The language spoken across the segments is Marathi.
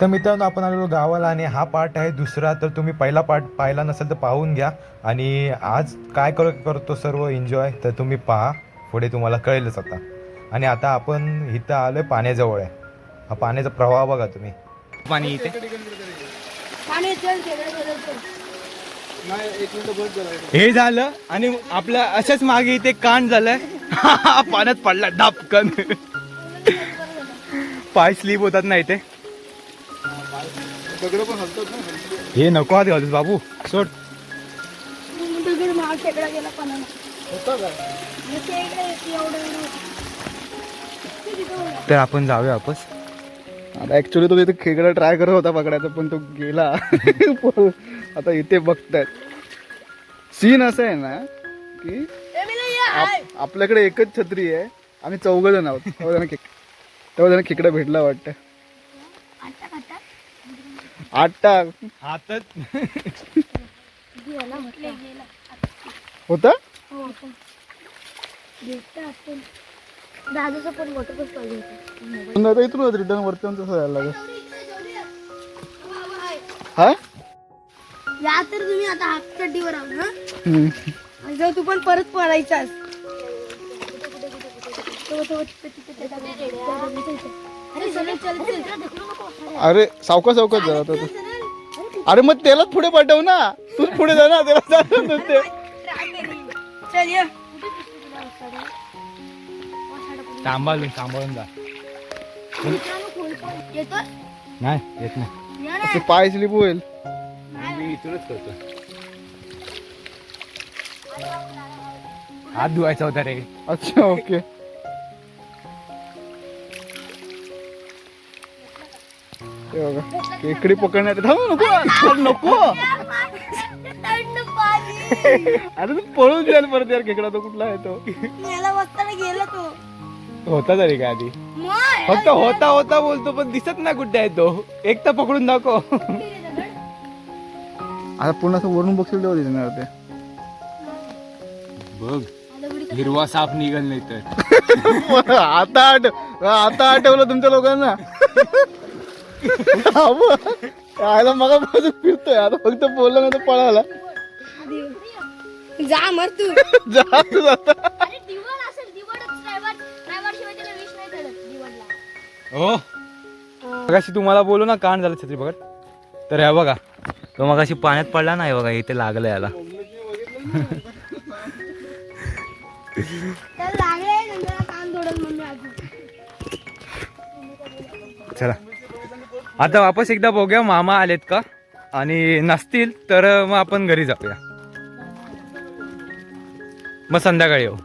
तर मित्रांनो आपण आलेलो गावाला आणि हा पार्ट आहे दुसरा. तर तुम्ही पहिला पार्ट पाहिला नसेल तर पाहून घ्या. आणि आज काय कर करतो सर्व एन्जॉय तर तुम्ही पहा. पुढे तुम्हाला कळेलच आता. आणि आता आपण इथं आलो आहे पाण्याजवळ आहे. हा पाण्याचा प्रवाह बघा तुम्ही. पाणी इथे. हे झालं आणि आपल्या अशाच मागे इथे कांड झालंय. पाण्यात पडला डापकन पाय स्लीप होतात ना इथे? हे नको आधी घालूस बाबू. सोड. दगड गेला होतं. तर आपण जाऊया वापस. आता ऍक्च्युली तो तिथे खेकडा ट्राय करत होता पकडायचा पण तो गेला. पण आता इथे बघतायत. सीन असं आहे ना की. आप- आपल्याकडे एकच छत्री आहे. आम्ही चौघ जण आहोत. तेव्हा त्यांना खेक तेव्हा त्यांना खेकडा भेटला वाटतं. आठ टाक हातात. होता हो, पण. दादाचा पण वॉटरपास पाहिजे होता. आता इथून रिटर्न वरती तसं जायला लागेल हा या तर तुम्ही आता हाफ चड्डीवर आहो ना जर तू पण परत पडायचास अरे चल चल चल. अरे. सावका सावकाच जरा आता तू. अरे मग त्याला पुढे पाठव ना. तूच पुढे जा ना त्याला नसते. चल ये. सांभाळून सांभाळून जा. नाही येत नाही. ना. असं पाय स्लिप होईल. मी इथूनच करतो. हात धुवायचा होता रे. अच्छा ओके. बघा खेकडी पकडण्यात थांब नको अरे नको. अरे तू पळून जाईल परत यार खेकडा तो कुठला आहे तो. गेला होता तरी काय आधी? फक्त होता होता बोलतो पण दिसत नाही कुठे आहे तो. एक तर पकडून दाखव. आता पूर्ण असं वरून बघशील तेव्हा दिसणार ते. बघ हिरवा साप निघल नाही तर आता आठ आता आठवलं तुमच्या लोकांना आयला मग बाजू फिरतोय. आता फक्त बोललं ना तर पळाला. जा मर तू. जा तू आता. अरे दिवड असेल दिवडच ड्रायव्हर ड्रायव्हर शिवाय त्याला विष नाही करत दिवडला हो. मगाशी तुम्हाला बोलू ना कान झालं छत्री पकड. तर हे बघा तो मगाशी पाण्यात पडला नाही बघा इथे लागलं याला. त्याला लागले नंतर कान तोडल मम्मी अजून चला. आता वापस एकदा बघूया मामा आलेत का? आणि नसतील तर मग आपण घरी जाऊया. मग संध्याकाळी येऊ.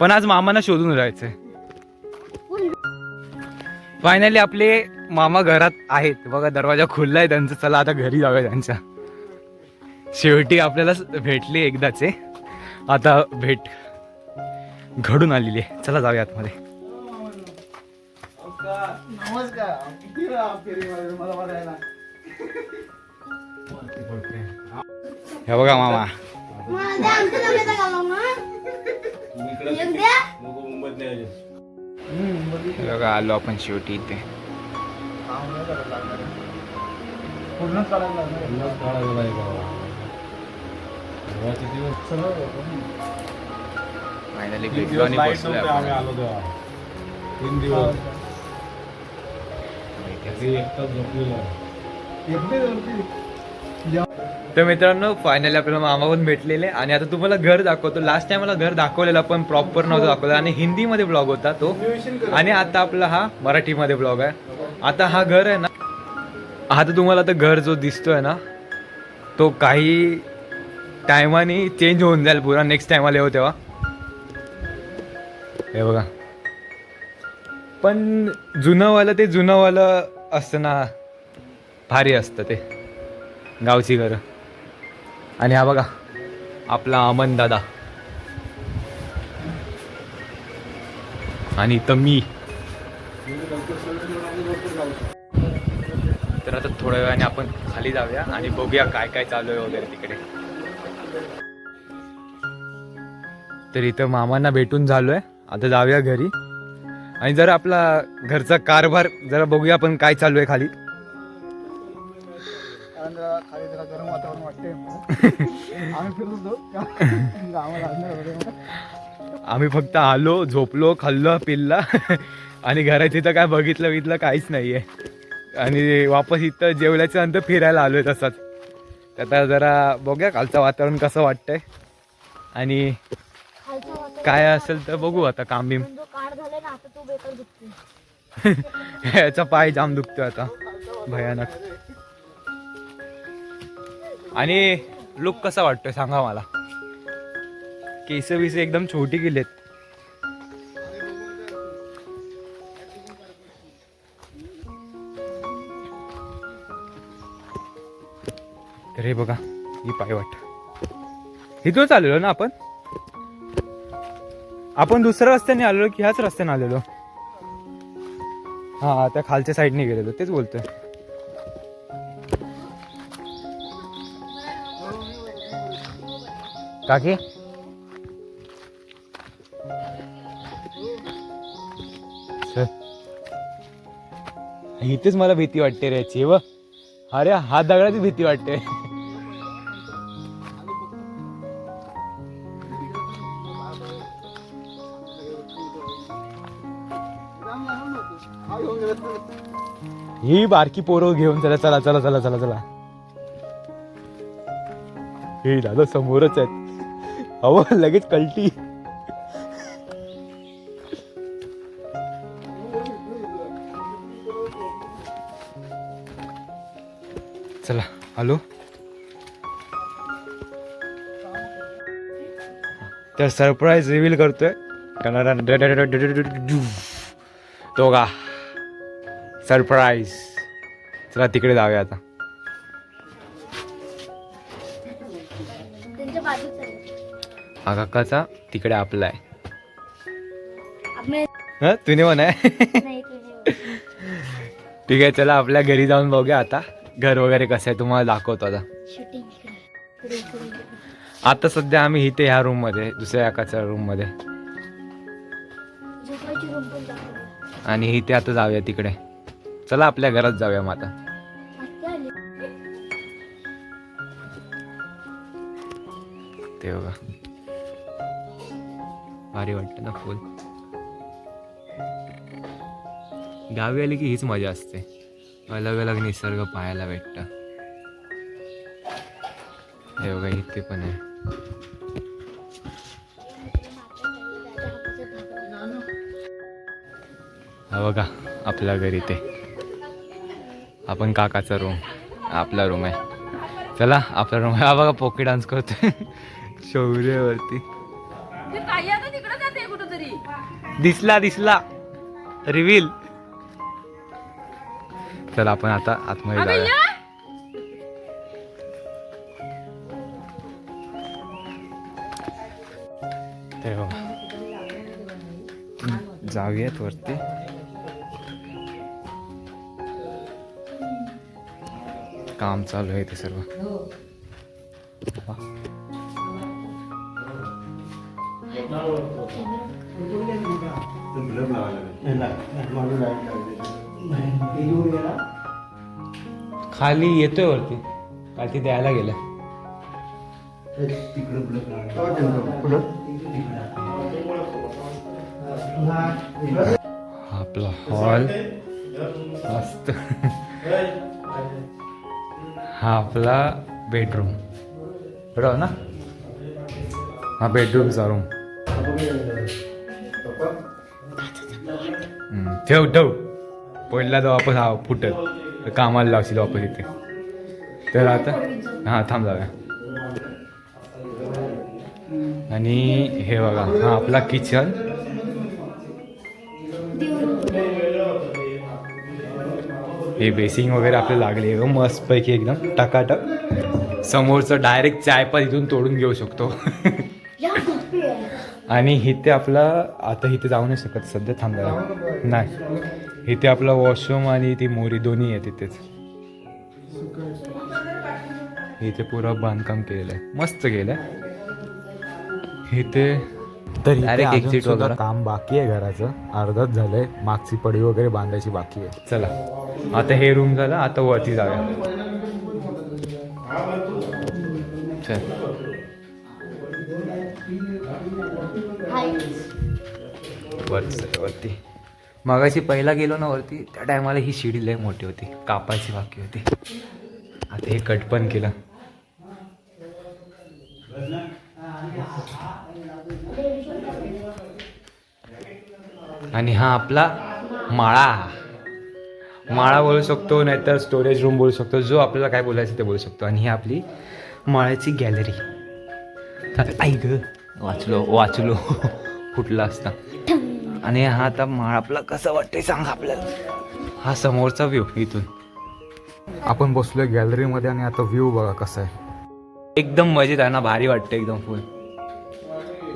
पण आज मामाना शोधून राहायचंय. फायनली आपले मामा घरात आहेत. बघा दरवाजा खुललाय त्यांचा. चला आता घरी जाऊया त्यांच्या. शेवटी आपल्याला भेटली एकदाचे. आता भेट घडून आलेली आहे. चला जाऊया आतमध्ये. नमस्कार. किती मला बघायला हे बघा मामा. हे बघा आलो आपण शेवटी इथे. पूर्ण काढायला लागणार. फायनली भेटलो आणि बसलोय आपण. तर मित्रांनो फायनली आपल्याला मामा पण भेटलेले. आणि आता तुम्हाला घर दाखवतो. लास्ट टाइम मला घर दाखवलेला पण प्रॉपर नव्हतं दाखवलं. आणि हिंदीमध्ये ब्लॉग होता तो. आणि आता आपला हा मराठीमध्ये ब्लॉग आहे. आता हा घर आहे ना आता तुम्हाला आता घर जो दिसतोय ना तो काही टायमाने चेंज होऊन जाईल पुरा. नेक्स्ट टाइमाला येऊ तेव्हा. हे बघा. पण जुनंवालं ते जुनंवालं असतं ना भारी असतं ते. गावची घरं. आणि हा बघा आपला अमन दादा. आणि इथं मी. तर आता थोड्या वेळाने आपण खाली जाऊया आणि बघूया काय काय चालू आहे वगैरे तिकडे. तर इथं मामांना भेटून झालोय. आता जाऊया घरी. आणि जरा आपला घरचा कारभार जरा बघूया आपण काय चालू आहे खाली. कारण जरा खाली जरा गरम वातावरण वाटते आम्ही फिरत होतो. फक्त आलो झोपलो खाल्लो पिल्ला आणि घरात इथं काय बघितलं बितलं काहीच नाही आहे आणि वापस इथं जेवल्याच्या नंतर फिरायला आलो आहे तसाच. तर आता जरा बघूया कालचं वातावरण कसं वाटतंय. आणि काय असेल तर बघू आता काम बिम आता तो बेकार दुखतो याचा पाय जाम दुखतोय आता. भयानक. आणि लुक कसा वाटतोय सांगा मला? केस बिस एकदम छोटी गेलेत तर हे बघा ही पाय वाट इथून चाललो ना आपण? आपण दुसऱ्या रस्त्याने आलेलो की ह्याच रस्त्याने आलेलो? हा त्या खालच्या साईडने गेलेलो तेच बोलतोय. काकी? इथेच मला भीती वाटते रे याची व अरे हात दगडाची भीती वाटते. ही बारकी पोरं घेऊन चला चला चला चला चला चला हे दादा समोरच आहेत अहो लगेच कल्टी चला हॅलो तर सरप्राईज रिव्हील करतोय तो का सरप्राईज. चला तिकडे जाऊया आता. हा काकाचा तिकडे आपला आहे. हा तुने म्हणा? ठीक आहे चला आपल्या घरी जाऊन बघूया आता. घर वगैरे कसं आहे तुम्हाला दाखवतो आता. आता सध्या आम्ही इथे ह्या रूममध्ये दुसऱ्या एकाच्या रूममध्ये. आणि इथे आता जाऊया तिकडे. चला आपल्या घरात जाऊया मग आता ते बघा. भारी वाटतं ना फुल. गावी आली की हीच मजा असते. अलग अलग निसर्ग पाहायला भेटतं. हे बघा इथे पण आहे. हा बघा आपल्या घरी ते. आपण काकाचा रूम आपला रूम आहे. चला आपला रूम आहे. हा बघा पोके डान्स करतोय. शौर्यवरती. दिसला दिसला. रिव्हील चला आपण आता आतमध्ये जाऊया. बघा. जाऊयात वरती. काम चालू आहे ते सर्व. खाली येतोय वरती. काय ती द्यायला गेलं? आपला हॉल. मस्त. हा आपला बेडरूम बरोबर ना? हा बेडरूमचा रूम ठेव ठेव. पडला तर वापस हा फुटत कामाला लावशील वापस इथे. तर आता हां थांब जाऊया आणि हे बघा हा आपला किचन हे बेसिंग वगैरे आपल्याला लागले एकदम मस्तपैकी एकदम टकाटक. समोरचं डायरेक्ट चायपात इथून तोडून घेऊ शकतो. आणि इथे आपला आता इथे जाऊ नाही शकत सध्या थांबायला. नाही. इथे आपला वॉशरूम आणि ती मोरी दोन्ही आहे तिथेच इथे पुरं बांधकाम केलेलं आहे. मस्त केलंय. इथे तर Direct exit वगैरे. काम बाकी आहे घराचं. अर्धच झालंय. मागची पडी वगैरे बांधायची बाकी आहे. चला. आता हे रूम झालं आता वरती जाऊया. चल. वरती वरती. मगाशी पहिला गेलो ना वरती त्या टायमाला ही शिडी लय मोठी होती. कापायची बाकी होती. आता हे कट पण केलं. आणि हा आपला माळा. माळा बोलू शकतो नाहीतर स्टोरेज रूम बोलू शकतो जो आपल्याला काय बोलायचं ते बोलू शकतो. आणि ही आपली माळ्याची गॅलरी आई ग. वाचलो वाचलो. फुटला असता. आणि हा आता माळ आपला कसं वाटतंय सांग आपल्याला. हा समोरचा व्ह्यू इथून. आपण बसलोय गॅलरीमध्ये आणि आता व्ह्यू बघा कसा आहे. एकदम मजेत आहे ना भारी वाटतं एकदम फुल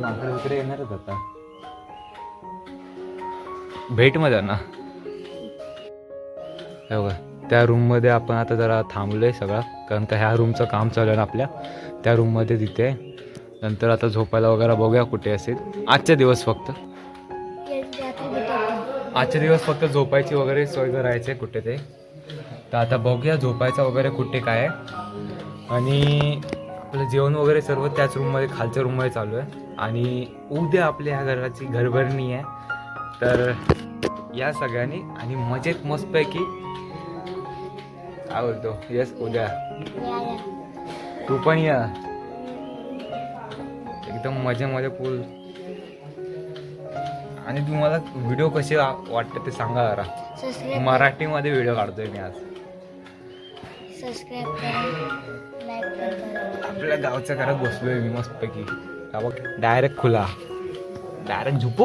माकडे वगैरे येणारच आता. भेटमध्ये ना. बघा त्या रूममध्ये आपण आता जरा थांबलोय सगळा कारण का ह्या रूमचं काम चालू आहे ना आपल्या. त्या रूममध्ये तिथे. नंतर आता झोपायला वगैरे बघूया कुठे असेल. आजचे दिवस फक्त. आजचे दिवस फक्त झोपायची वगैरे सोय करायचे कुठे ते. तर आता बघूया झोपायचं वगैरे कुठे काय आहे. आणि आपलं जेवण वगैरे सर्व त्याच रूममध्ये खालच्या रूममध्ये चालू आहे. आणि उद्या आपल्या ह्या घराची घरभरणी आहे. तर या सगळ्यांनी आणि मजेत मस्तपैकी बोलतो येस उद्या. तू पण या. एकदम मजेमध्ये फुल. आणि तुम्हाला व्हिडिओ कसे वाटते ते सांगा जरा. मराठीमध्ये व्हिडिओ काढतोय मी आज. आपल्या गावच्या घरात बसलोय मी मस्तपैकी. डायरेक्ट खुला. डायरेक्ट झुपू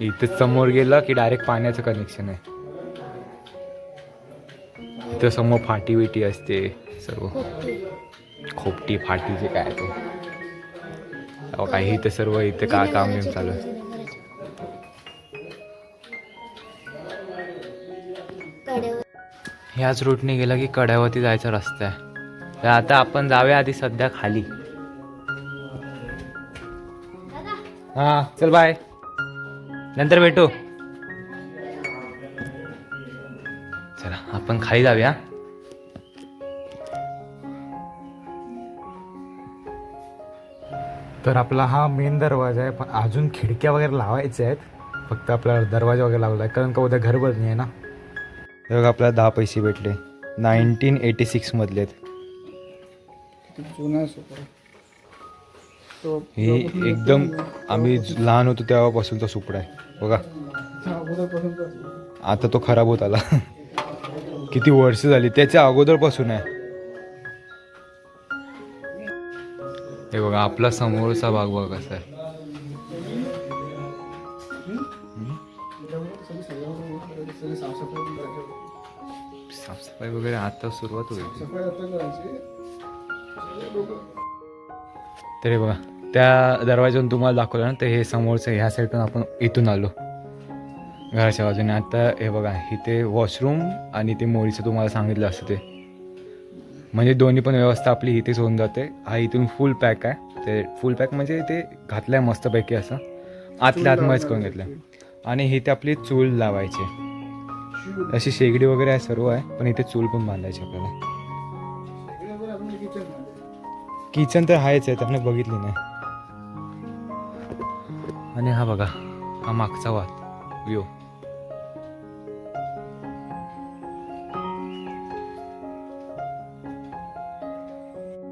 इथे समोर गेलं की डायरेक्ट पाण्याचं कनेक्शन आहे. इथं समोर फाटी विटी असते सर्व. खोपटी फाटी जे काय तो. काही इथे सर्व इथे का काम बिम चालू आहे? ह्याच रूटने गेला की कड्यावरती जायचा रस्ता आहे. तर आता आपण जाऊया आधी सध्या खाली. हा चल बाय नंतर भेटू. चला आपण खाली जाऊया. तर आपला हा मेन दरवाजा आहे पण अजून खिडक्या वगैरे लावायच्या आहेत. फक्त आपला दरवाजा वगैरे लावला आहे कारण का उद्या घर नाही आहे ना? हे बघा आपल्याला दहा पैसे भेटले. नाईन्टीन एटी सिक्समधले आहेत? ही एकदम आम्ही लहान होतो तेव्हापासूनचा सुपडा आहे. बघा. आता तो खराब होत आला. किती वर्ष झाली. त्याच्या अगोदरपासून आहे. हे बघा आपला समोरचा भाग बघा कसा आहे. साफसफाई वगैरे आता सुरुवात होईल. तर हे बघा त्या दरवाजातून तुम्हाला दाखवलं ना तर हे समोरचं ह्या साईडून आपण इथून आलो. घराच्या बाजूने. आता हे बघा इथे वॉशरूम आणि ते मोरीचं तुम्हाला सांगितलं असतं ते. म्हणजे दोन्ही पण व्यवस्था आपली इथेच होऊन जाते. हा इथून फुल पॅक आहे. ते फुल पॅक म्हणजे ते घातलंय मस्तपैकी असं. आतल्या आतमध्येच करून घेतलं आणि इथे आपली चूल लावायची. अशी शेगडी वगैरे आहे सर्व आहे. पण इथे चूल पण बांधायची आपल्याला. किचन तर आहेच आहे त्याने बघितली नाही. आणि हा बघा हा मागचा वाद व्ह्यू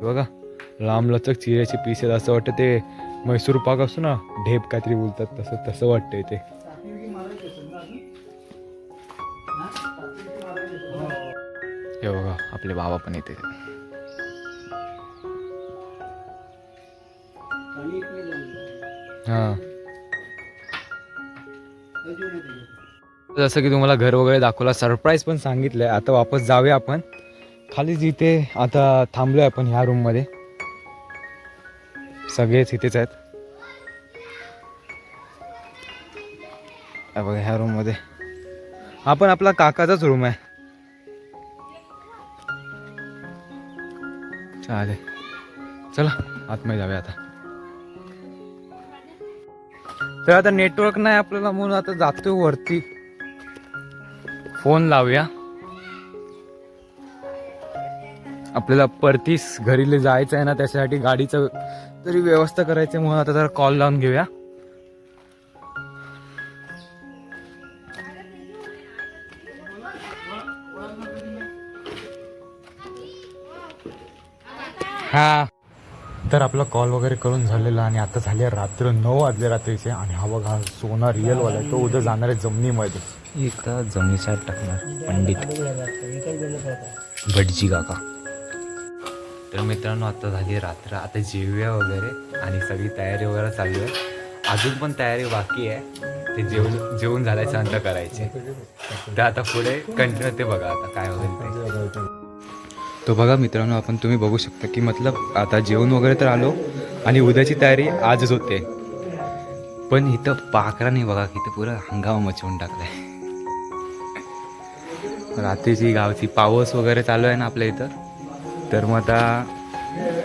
बघा लांबलचक चिऱ्याचे पीस आहेत असं वाटतं ते मैसूर पाक असतो ना ढेप काहीतरी बोलतात तसं तसं वाटतंय ते. हे बघा आपले बाबा पण येते हां. जसं की तुम्हाला घर वगैरे दाखवला सरप्राईज पण सांगितलंय. आता वापस जाऊया आपण. खाली जिथे आता थांबलोय आपण ह्या रूममध्ये सगळेच इथेच आहेत. बघा ह्या रूममध्ये हा पण आपला काकाचाच रूम आहे. चालेल. चला आतमध्ये जाऊया आता. तर आता नेटवर्क नाही आपल्याला म्हणून आता जातोय वरती. फोन लावूया. आपल्याला परतीस घरीले जायचं आहे ना त्याच्यासाठी गाडीचं तरी व्यवस्था करायची म्हणून आता जरा कॉल लावून घेऊया. हा. तर आपला कॉल वगैरे करून झालेला आणि आता झाले रात्र नऊ वाजले रात्रीचे आणि हा बघा सोना रिअल वाला आहे. तो उद्या जाणार आहे जमिनीमध्ये. इथं जमिनीच्या टाकणार पंडित. भटजी काका. तर मित्रांनो आता झाली रात्र. आता जेवूया वगैरे आणि सगळी तयारी वगैरे चालू आहे. अजून पण तयारी बाकी आहे. ते जेवण जेवून झाल्याच्यानंतर करायचे. तर आता पुढे कंटिन्यू ते बघा आता काय होईल ते. तो बघा मित्रांनो आपण तुम्ही बघू शकता की मतलब आता जेवण वगैरे तर आलो आणि उद्याची तयारी आजच होते. पण इथं पाखराने बघा की इथं पुरं हंगामा मचवून टाकलाय. रात्रीची गावची पाऊस वगैरे चालू आहे ना आपल्या इथं तर मग आता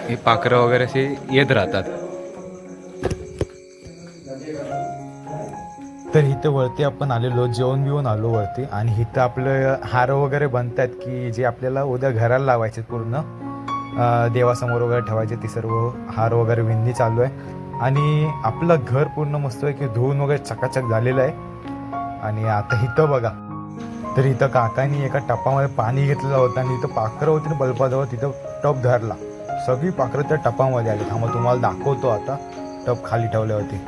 हे पाखरं वगैरे असे येत राहतात. तर इथं वरती आपण आलेलो जेवण बिवून आलो वरती. आणि इथं आपलं हार वगैरे बनतात की जे आपल्याला उद्या घराला लावायचे पूर्ण. देवासमोर वगैरे ठेवायचे ते सर्व हार वगैरे विंदी चालू आहे. आणि आपलं घर पूर्ण मस्त आहे की धुवून वगैरे चकाचक झालेलं आहे. आणि आता इथं बघा. तर इथं काकांनी एका टपामध्ये पाणी घेतलेलं होतं आणि इथं पाखरं होती ना बल्बाजवळ तिथं टप धरला. सगळी पाखरं त्या टपामध्ये आली. थांबा तुम्हाला दाखवतो आता. टप खाली ठेवले होते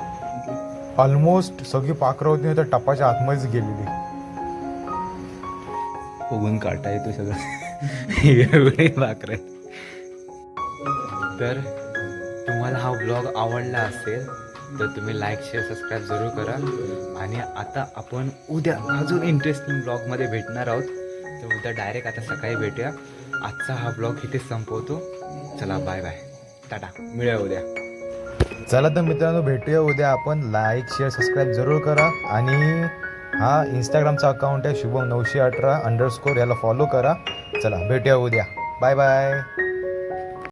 ऑलमोस्ट सगळी पाखरं होती तर त्या टपाच्या आतमध्येच गेलेली. बघून काटा येतो सगळं. पाखरं तर तुम्हाला हा ब्लॉग आवडला असेल तर तुम्ही लाईक शेअर सबस्क्राईब जरूर करा. आणि आता आपण उद्या अजून इंटरेस्टिंग ब्लॉगमध्ये भेटणार आहोत. तर उद्या डायरेक्ट आता सकाळी भेटूया. आजचा हा ब्लॉग इथे संपवतो. चला बाय बाय टाटा. मिळूया उद्या. चला तर मित्रांनो भेटूया उद्या. आपण लाईक शेअर सबस्क्राईब जरूर करा. आणि हा इंस्टाग्रामचा अकाउंट आहे शुभम नऊशे अठरा अंडरस्कोर याला फॉलो करा. चला भेटूया उद्या. Bye bye